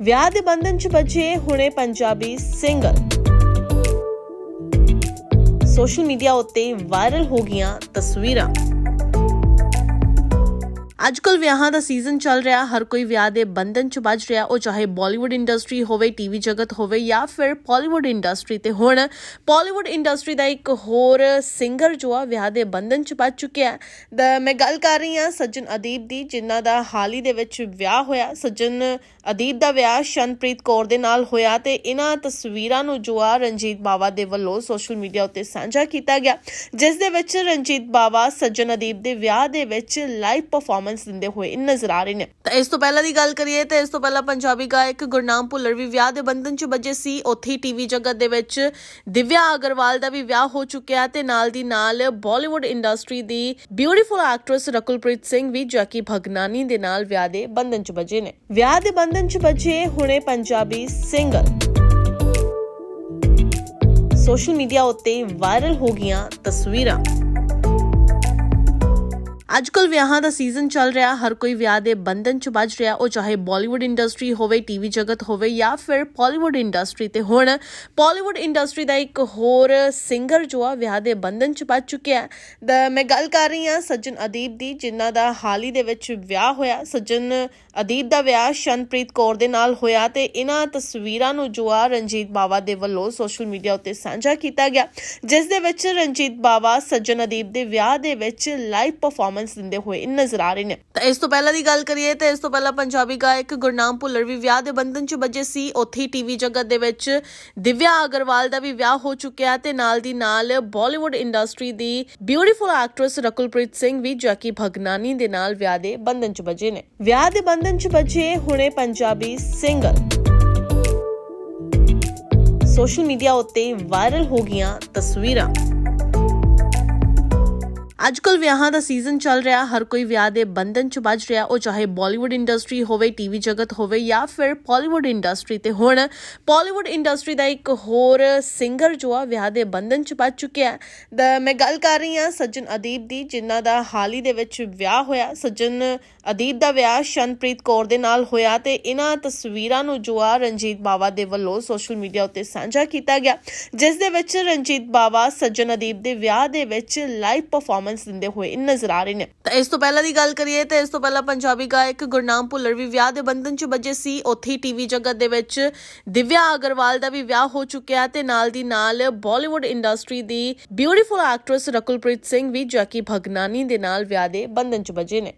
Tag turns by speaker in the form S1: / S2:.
S1: ਵਿਆਹ ਦੇ ਬੰਧਨ 'ਚ ਬੱਝੇ ਹੁਣੇ ਪੰਜਾਬੀ ਸਿੰਗਰ ਸੋਸ਼ਲ ਮੀਡੀਆ ਉੱਤੇ ਵਾਇਰਲ ਹੋ ਗਈਆਂ ਤਸਵੀਰਾਂ। ਅੱਜਕੱਲ ਵਿਆਹਾਂ ਦਾ ਸੀਜ਼ਨ ਚੱਲ ਰਿਹਾ, ਹਰ ਕੋਈ ਵਿਆਹ ਦੇ ਬੰਧਨ 'ਚ ਵੱਜ ਰਿਹਾ, ਉਹ ਚਾਹੇ ਬਾਲੀਵੁੱਡ ਇੰਡਸਟਰੀ ਹੋਵੇ ਟੀਵੀ ਜਗਤ ਹੋਵੇ ਜਾਂ ਫਿਰ ਪਾਲੀਵੁੱਡ ਇੰਡਸਟਰੀ ਤੇ ਹੁਣ ਪਾਲੀਵੁੱਡ ਇੰਡਸਟਰੀ ਦਾ ਇੱਕ ਹੋਰ ਸਿੰਗਰ ਜੋ ਆ, ਵਿਆਹ ਦੇ ਬੰਧਨ 'ਚ ਵੱਜ ਚੁੱਕਿਆ ਹੈ। ਮੈਂ ਗੱਲ ਕਰ ਰਹੀ ਹਾਂ ਸੱਜਣ ਅਦੀਪ ਦੀ, ਜਿਨ੍ਹਾਂ ਦਾ ਹਾਲ ਹੀ ਦੇ ਵਿੱਚ ਵਿਆਹ ਹੋਇਆ। ਸੱਜਣ ਅਦੀਪ ਦਾ ਵਿਆਹ ਸ਼ਨਪ੍ਰੀਤ ਕੌਰ ਦੇ ਨਾਲ ਹੋਇਆ ਤੇ ਇਹਨਾਂ ਤਸਵੀਰਾਂ ਨੂੰ ਜੋ ਆ, ਰਣਜੀਤ ਬਾਵਾ ਦੇ ਵੱਲੋਂ ਸੋਸ਼ਲ ਮੀਡੀਆ ਉੱਤੇ ਸਾਂਝਾ ਕੀਤਾ ਗਿਆ, ਜਿਸ ਦੇ ਵਿੱਚ ਰਣਜੀਤ ਬਾਵਾ ਸੱਜਣ ਅਦੀਪ ਦੇ ਵਿਆਹ ਦੇ ਵਿੱਚ ਲਾਈਵ ਪਰਫਾਰਮੈਂਸ ਦਿੰਦੇ ਹੋਏ ਨਜ਼ਰ ਆ ਰਹੇ ਨੇ। ਤਾਂ ਇਸ ਤੋਂ ਪਹਿਲਾਂ ਦੀ ਗੱਲ ਕਰੀਏ ਤਾਂ ਇਸ ਤੋਂ ਪਹਿਲਾਂ ਪੰਜਾਬੀ ਗਾਇਕ ਗੁਰਨਾਮ ਭੁੱਲਰ ਵੀ ਵਿਆਹ ਦੇ ਬੰਧਨ 'ਚ ਬੱਜੇ ਸੀ। ਉੱਥੇ ਹੀ ਟੀਵੀ ਜਗਤ ਦੇ ਵਿੱਚ ਦਿਵਿਆ ਅਗਰਵਾਲ ਦਾ ਵੀ ਵਿਆਹ ਹੋ ਚੁੱਕਿਆ ਤੇ ਨਾਲ ਦੀ ਨਾਲ ਬਾਲੀਵੁੱਡ ਇੰਡਸਟਰੀ ਦੀ ਬਿਊਟੀਫੁਲ ਐਕਟਰੈਸ ਰਕੁਲਪ੍ਰੀਤ ਸਿੰਘ ਵੀ ਜੈਕੀ ਭਗਨਾਨੀ ਦੇ ਨਾਲ ਵਿਆਹ ਦੇ ਬੰਧਨ 'ਚ ਬੱਜੇ ਨੇ। ਵਿਆਹ ਦੇ ਬੰਧਨ 'ਚ ਬੱਜੇ ਹੁਣੇ ਪੰਜਾਬੀ ਸਿੰਗਰ ਸੋਸ਼ਲ ਮੀਡੀਆ ਉੱਤੇ ਵਾਇਰਲ ਹੋ ਗਈਆਂ ਤਸਵੀਰਾਂ। ਅੱਜਕੱਲ ਵਿਆਹਾਂ ਦਾ ਸੀਜ਼ਨ ਚੱਲ ਰਿਹਾ, ਹਰ ਕੋਈ ਵਿਆਹ ਦੇ ਬੰਧਨ 'ਚ ਵੱਜ ਰਿਹਾ, ਉਹ ਚਾਹੇ ਬਾਲੀਵੁੱਡ ਇੰਡਸਟਰੀ ਹੋਵੇ ਟੀਵੀ ਜਗਤ ਹੋਵੇ ਜਾਂ ਫਿਰ ਪਾਲੀਵੁੱਡ ਇੰਡਸਟਰੀ ਤੇ ਹੁਣ ਪਾਲੀਵੁੱਡ ਇੰਡਸਟਰੀ ਦਾ ਇੱਕ ਹੋਰ ਸਿੰਗਰ ਜੋ ਆ, ਵਿਆਹ ਦੇ ਬੰਧਨ 'ਚ ਵੱਜ ਚੁੱਕਿਆ ਹੈ। ਮੈਂ ਗੱਲ ਕਰ ਰਹੀ ਹਾਂ ਸੱਜਣ ਅਦੀਪ ਦੀ, ਜਿਨ੍ਹਾਂ ਦਾ ਹਾਲ ਹੀ ਦੇ ਵਿੱਚ ਵਿਆਹ ਹੋਇਆ। ਸੱਜਣ ਅਦੀਪ ਦਾ ਵਿਆਹ ਸ਼ਨਪ੍ਰੀਤ ਕੌਰ ਦੇ ਨਾਲ ਹੋਇਆ ਤੇ ਇਹਨਾਂ ਤਸਵੀਰਾਂ ਨੂੰ ਜੋ ਆ, ਰਣਜੀਤ ਬਾਵਾ ਦੇ ਵੱਲੋਂ ਸੋਸ਼ਲ ਮੀਡੀਆ ਉੱਤੇ ਸਾਂਝਾ ਕੀਤਾ ਗਿਆ, ਜਿਸ ਦੇ ਵਿੱਚ ਰਣਜੀਤ ਬਾਵਾ ਸੱਜਣ ਅਦੀਪ ਦੇ ਵਿਆਹ ਦੇ ਵਿੱਚ ਲਾਈਵ ਪਰਫਾਰਮੈਂਸ ਦਿੰਦੇ ਹੋਏ ਨਜ਼ਰ ਆ ਰਹੇ ਨੇ। ਤਾਂ ਇਸ ਤੋਂ ਪਹਿਲਾਂ ਦੀ ਗੱਲ ਕਰੀਏ ਤਾਂ ਇਸ ਤੋਂ ਪਹਿਲਾਂ ਪੰਜਾਬੀ ਗਾਇਕ ਗੁਰਨਾਮ ਭੁੱਲਰ ਵੀ ਵਿਆਹ ਦੇ ਬੰਧਨ 'ਚ ਬੱਜੇ ਸੀ। ਉੱਥੇ ਹੀ ਟੀਵੀ ਜਗਤ ਦੇ ਵਿੱਚ ਦਿਵਿਆ ਅਗਰਵਾਲ ਦਾ ਵੀ ਵਿਆਹ ਹੋ ਚੁੱਕਿਆ ਤੇ ਨਾਲ ਦੀ ਨਾਲ ਬਾਲੀਵੁੱਡ ਇੰਡਸਟਰੀ ਦੀ ਬਿਊਟੀਫੁਲ ਐਕਟਰੈਸ ਰਕੁਲਪ੍ਰੀਤ ਸਿੰਘ ਵੀ ਜੈਕੀ ਭਗਨਾਨੀ ਦੇ ਨਾਲ ਵਿਆਹ ਦੇ ਬੰਧਨ 'ਚ ਬੱਜੇ ਨੇ। ਵਿਆਹ ਦੇ ਬੰਧਨ 'ਚ ਬੱਜੇ ਹੁਣੇ ਪੰਜਾਬੀ ਸਿੰਗਰ ਸੋਸ਼ਲ ਮੀਡੀਆ ਉੱਤੇ ਵਾਇਰਲ ਹੋ ਗਈਆਂ ਤਸਵੀਰਾਂ। ਅੱਜ ਅੱਜਕੱਲ ਵਿਆਹਾਂ ਦਾ ਸੀਜ਼ਨ ਚੱਲ ਰਿਹਾ, ਹਰ ਕੋਈ ਵਿਆਹ ਦੇ ਬੰਧਨ 'ਚ ਵੱਜ ਰਿਹਾ, ਉਹ ਚਾਹੇ ਬਾਲੀਵੁੱਡ ਇੰਡਸਟਰੀ ਹੋਵੇ ਟੀਵੀ ਜਗਤ ਹੋਵੇ ਜਾਂ ਫਿਰ ਪਾਲੀਵੁੱਡ ਇੰਡਸਟਰੀ ਤੇ ਹੁਣ ਪਾਲੀਵੁੱਡ ਇੰਡਸਟਰੀ ਦਾ ਇੱਕ ਹੋਰ ਸਿੰਗਰ ਜੋ ਆ, ਵਿਆਹ ਦੇ ਬੰਧਨ 'ਚ ਵੱਜ ਚੁੱਕਿਆ ਹੈ। ਮੈਂ ਗੱਲ ਕਰ ਰਹੀ ਹਾਂ ਸੱਜਣ ਅਦੀਪ ਦੀ, ਜਿਨ੍ਹਾਂ ਦਾ ਹਾਲ ਹੀ ਦੇ ਵਿੱਚ ਵਿਆਹ ਹੋਇਆ। ਸੱਜਣ ਅਦੀਪ ਦਾ ਵਿਆਹ ਸ਼ਨਪ੍ਰੀਤ ਕੌਰ ਦੇ ਨਾਲ ਹੋਇਆ ਤੇ ਇਹਨਾਂ ਤਸਵੀਰਾਂ ਨੂੰ ਜੋ ਆ, ਰਣਜੀਤ ਬਾਵਾ ਦੇ ਵੱਲੋਂ ਸੋਸ਼ਲ ਮੀਡੀਆ ਉੱਤੇ ਸਾਂਝਾ ਕੀਤਾ ਗਿਆ, ਜਿਸ ਦੇ ਵਿੱਚ ਰਣਜੀਤ ਬਾਵਾ ਸੱਜਣ ਅਦੀਪ ਦੇ ਵਿਆਹ ਦੇ ਵਿੱਚ ਲਾਈਵ ਪਰਫਾਰਮੈਂਸ ਦਿੰਦੇ ਹੋਏ ਨਜ਼ਰ ਆ ਰਹੇ ਨੇ। ਤਾਂ ਇਸ ਤੋਂ ਪਹਿਲਾਂ ਦੀ ਗੱਲ ਕਰੀਏ ਤਾਂ ਇਸ ਤੋਂ ਪਹਿਲਾਂ ਪੰਜਾਬੀ ਗਾਇਕ ਗੁਰਨਾਮ ਭੁੱਲਰ ਵੀ ਵਿਆਹ ਦੇ ਬੰਧਨ 'ਚ ਬੱਜੇ ਸੀ। ਉੱਥੇ ਹੀ ਟੀਵੀ ਜਗਤ ਦੇ ਵਿੱਚ ਦਿਵਿਆ ਅਗਰਵਾਲ ਦਾ ਵੀ ਵਿਆਹ ਹੋ ਚੁੱਕਿਆ ਤੇ ਨਾਲ ਦੀ ਨਾਲ ਬਾਲੀਵੁੱਡ ਇੰਡਸਟਰੀ ਦੀ ਬਿਊਟੀਫੁਲ ਐਕਟਰੈਸ ਰਕੁਲਪ੍ਰੀਤ ਸਿੰਘ ਵੀ ਜੈਕੀ ਭਗਨਾਨੀ ਦੇ ਨਾਲ ਵਿਆਹ ਦੇ ਬੰਧਨ 'ਚ ਬੱਜੇ ਨੇ।